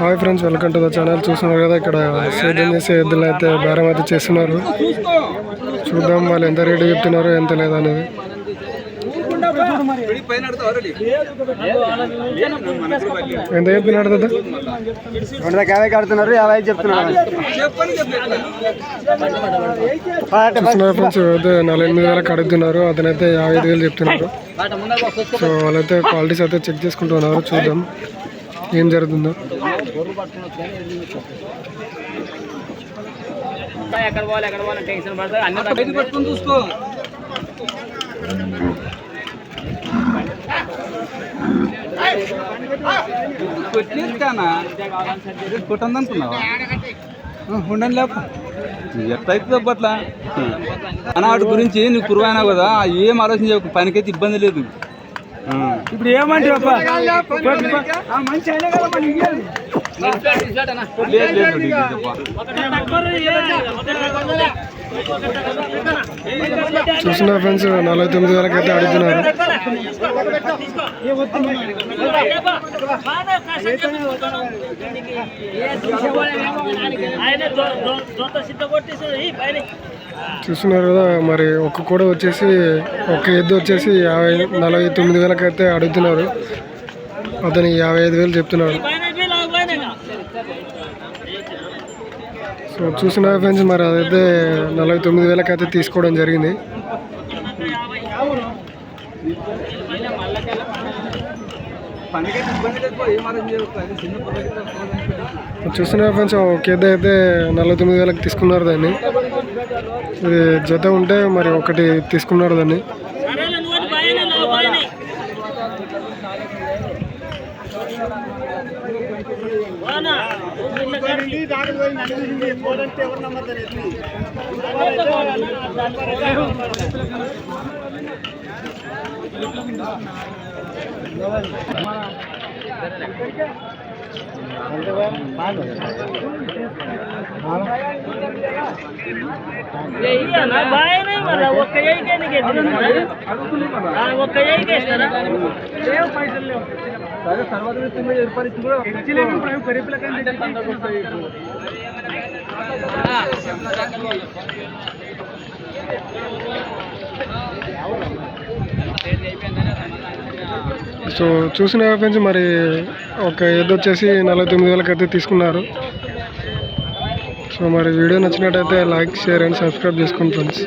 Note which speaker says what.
Speaker 1: Hi friends welcome to the channel. చూస్తున్నారు కదా ఇక్కడ సేద్యం చేసే ఎద్దులు అయితే బేరం అయితే చేస్తున్నారు. చూద్దాం వాళ్ళు ఎంత రేటు చెప్తున్నారు ఎంత లేదనేది. ఎంత చెప్పినాడు కదా
Speaker 2: రెండు యాభై కడుతున్నారు యాభై చెప్తున్నారు.
Speaker 1: ఫ్రెండ్స్ అయితే నలభై ఎనిమిది వేలకు అడుగుతున్నారు అతనైతే యాభై ఐదు వేలు చెప్తున్నారు. సో వాళ్ళైతే క్వాలిటీస్ అయితే చెక్ చేసుకుంటున్నారు చూద్దాం ఏం జరుగుతుందో.
Speaker 3: ఎక్కడ పోవాలి ఎక్కడ పోవాలి టెన్షన్ పడతారు అన్ని
Speaker 4: పట్టుకొని చూసుకో. కొట్టేస్తానా కొట్టంది అనుకున్నావా? ఉండండి లేక అట్లా అన్న వాటి గురించి నువ్వు కురువైనా కదా ఏం ఆలోచన చేయకు పనికైతే ఇబ్బంది లేదు.
Speaker 2: ఇప్పుడు ఏమంటే మంచి అయినా కదా ఇయ్యాలి.
Speaker 1: ఫ్రెండ్స్ నలభై తొమ్మిది వేలకు అయితే అడుగుతున్నారు.
Speaker 3: ఆయన
Speaker 1: చూస్తున్నారు కదా మరి ఒక్క కూడా వచ్చేసి ఒక ఎద్దు వచ్చేసి యాభై నలభై తొమ్మిది వేలకు అయితే అడుగుతున్నారు. అతని యాభై ఐదు వేలు
Speaker 3: చెప్తున్నారు.
Speaker 1: సో చూసిన ఫ్రెండ్స్ మరి అదైతే నలభై తొమ్మిది వేలకు అయితే తీసుకోవడం జరిగింది. చూస్తున్నారు ఫ్రెండ్స్ ఒక ఎద్దు అయితే నలభై తొమ్మిది వేలకు తీసుకున్నారు దాన్ని. ఇది జత ఉంటే మరి ఒకటి తీసుకున్నారు దాన్ని.
Speaker 3: సరేలే నువ్వు అది పైన నువ్వు పైన వానా నిన్న కడిగి ఇయ్యనా బాయనే మరి ఒక్క ఏయికే నీకు ఎత్తున్నా ఒక్క ఏయికే ఇస్తారా
Speaker 4: సరే తర్వాత తొమ్మిది రూపాయలు ఇచ్చి కూడా
Speaker 1: సో చూసిన ఫ్రెండ్స్ మరి ఒక ఎద్దు వచ్చేసి నలభై తొమ్మిది వేలకైతే అయితే తీసుకున్నారు. సో మరి వీడియో నచ్చినట్టయితే లైక్ షేర్ అండ్ సబ్స్క్రైబ్ చేసుకోండి ఫ్రెండ్స్.